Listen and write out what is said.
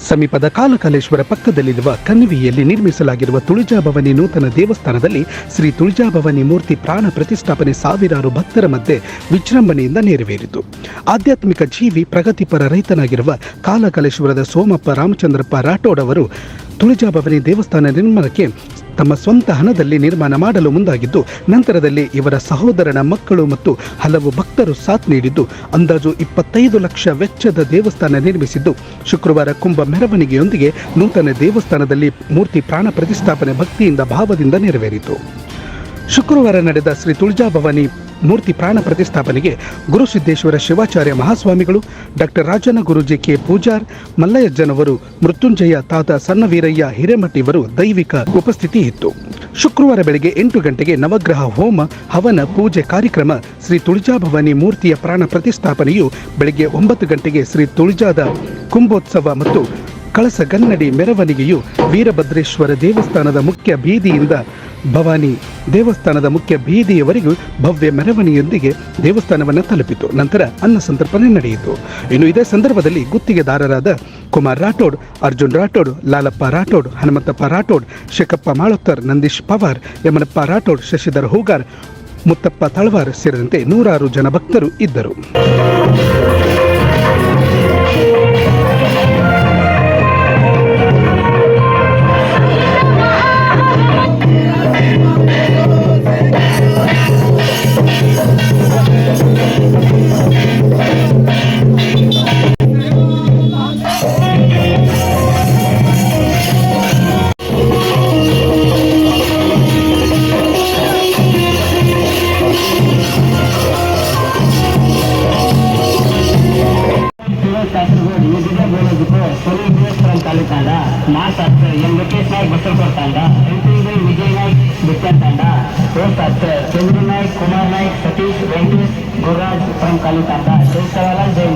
ಸಮೀಪದ ಕಾಲಕಾಲೇಶ್ವರ ಪಕ್ಕದಲ್ಲಿರುವ ಕಣಿವೆಯಲ್ಲಿ ನಿರ್ಮಿಸಲಾಗಿರುವ ತುಳಿಜಾಭವಾನಿ ನೂತನ ದೇವಸ್ಥಾನದಲ್ಲಿ ಶ್ರೀ ತುಳಿಜಾಭವಾನಿ ಮೂರ್ತಿ ಪ್ರಾಣ ಪ್ರತಿಷ್ಠಾಪನೆ ಸಾವಿರಾರು ಭಕ್ತರ ಮಧ್ಯೆ ವಿಜೃಂಭಣೆಯಿಂದ ನೆರವೇರಿತು. ಆಧ್ಯಾತ್ಮಿಕ ಜೀವಿ ಪ್ರಗತಿಪರ ರೈತನಾಗಿರುವ ಕಾಲಕಾಲೇಶ್ವರದ ಸೋಮಪ್ಪ ರಾಮಚಂದ್ರಪ್ಪ ರಾಠೋಡ್ ಅವರು ತುಳಿಜಾಭವಾನಿ ದೇವಸ್ಥಾನ ನಿರ್ಮಾಣಕ್ಕೆ ತಮ್ಮ ಸ್ವಂತ ಹಣದಲ್ಲಿ ನಿರ್ಮಾಣ ಮಾಡಲು ಮುಂದಾಗಿದ್ದು, ನಂತರದಲ್ಲಿ ಇವರ ಸಹೋದರನ ಮಕ್ಕಳು ಮತ್ತು ಹಲವು ಭಕ್ತರು ಸಾಥ್ ನೀಡಿದ್ದು, ಅಂದಾಜು ಇಪ್ಪತ್ತೈದು ಲಕ್ಷ ವೆಚ್ಚದ ದೇವಸ್ಥಾನ ನಿರ್ಮಿಸಿದ್ದು. ಶುಕ್ರವಾರ ಕುಂಭ ಮೆರವಣಿಗೆಯೊಂದಿಗೆ ನೂತನ ದೇವಸ್ಥಾನದಲ್ಲಿ ಮೂರ್ತಿ ಪ್ರಾಣ ಪ್ರತಿಷ್ಠಾಪನೆ ಭಕ್ತಿಯಿಂದ ಭಾವದಿಂದ ನೆರವೇರಿತು. ಶುಕ್ರವಾರ ನಡೆದ ಶ್ರೀ ತುಳಜಾಭವಾನಿ ಮೂರ್ತಿ ಪ್ರಾಣ ಪ್ರತಿಷ್ಠಾಪನೆಗೆ ಗುರುಸಿದ್ದೇಶ್ವರ ಶಿವಾಚಾರ್ಯ ಮಹಾಸ್ವಾಮಿಗಳು, ಡಾಕ್ಟರ್ ರಾಜನ ಗುರುಜಿ ಕೆ. ಪೂಜಾರ್, ಮಲ್ಲಯ್ಯಜ್ಜನವರು, ಮೃತ್ಯುಂಜಯ ತಾತ ಸಣ್ಣವೀರಯ್ಯ ಹಿರೇಮಠಿವರು ದೈವಿಕ ಉಪಸ್ಥಿತಿ ಇತ್ತು. ಶುಕ್ರವಾರ ಬೆಳಗ್ಗೆ ಎಂಟು ಗಂಟೆಗೆ ನವಗ್ರಹ ಹೋಮ, ಹವನ, ಪೂಜೆ ಕಾರ್ಯಕ್ರಮ ಶ್ರೀ ತುಳಜಾಭವಾನಿ ಮೂರ್ತಿಯ ಪ್ರಾಣ ಪ್ರತಿಷ್ಠಾಪನೆಯು ಬೆಳಗ್ಗೆ ಒಂಬತ್ತು ಗಂಟೆಗೆ ಶ್ರೀ ತುಳಜಾದ ಕುಂಭೋತ್ಸವ ಮತ್ತು ಕಳಸ ಗನ್ನಡಿ ಮೆರವಣಿಗೆಯು ವೀರಭದ್ರೇಶ್ವರ ದೇವಸ್ಥಾನದ ಮುಖ್ಯ ಬೀದಿಯಿಂದ ಭವಾನಿ ದೇವಸ್ಥಾನದ ಮುಖ್ಯ ಬೀದಿಯವರೆಗೂ ಭವ್ಯ ಮೆರವಣಿಗೆಯೊಂದಿಗೆ ದೇವಸ್ಥಾನವನ್ನು ತಲುಪಿತು. ನಂತರ ಅನ್ನ ಸಂತರ್ಪಣೆ ನಡೆಯಿತು. ಇನ್ನು ಇದೇ ಸಂದರ್ಭದಲ್ಲಿ ಗುತ್ತಿಗೆದಾರರಾದ ಕುಮಾರ್ ರಾಠೋಡ್, ಅರ್ಜುನ್ ರಾಠೋಡ್, ಲಾಲಪ್ಪ ರಾಠೋಡ್, ಹನುಮಂತಪ್ಪ ರಾಠೋಡ್, ಶೇಖಪ್ಪ ಮಾಳೋತ್ತರ್ ನಂದೀಶ್ ಪವಾರ್, ಯಮನಪ್ಪ ರಾಠೋಡ್, ಶಶಿಧರ್ ಹೂಗಾರ್, ಮುತ್ತಪ್ಪ ತಳವಾರ್ ಸೇರಿದಂತೆ ನೂರಾರು ಜನ ಭಕ್ತರು ಇದ್ದರು. ವಿವಿಧ ಮೂಲಭೂತ ಸೋಮೇಶ್ವರಂ ತಾಲೂಕಾದ ಮಾತಾಡ್ತಾರೆ ಎಂ ವೆಂಕಟೇಶ್ವರ ಬಸವಕೊಡ್ತಾಂಡ ಎಂಟಿಂಗೈ ವಿಜಯ ನಾಯ್ಕ್ ಬಿಟ್ಟಂತಾಂಡ ಓದ್ತಾಡ್ತಾರೆ ಚಂದ್ರ ನಾಯ್ಕ್ ಕುಮಾರ್ ನಾಯ್ಕ್ ಸತೀಶ್ ವೆಂಕಟೇಶ್ ಗುರುರಾಜ್ ಫ್ರಮ್ ತಾಲೂಕಾಂಡ ಜೈ ಸವಾಲ ಜೈ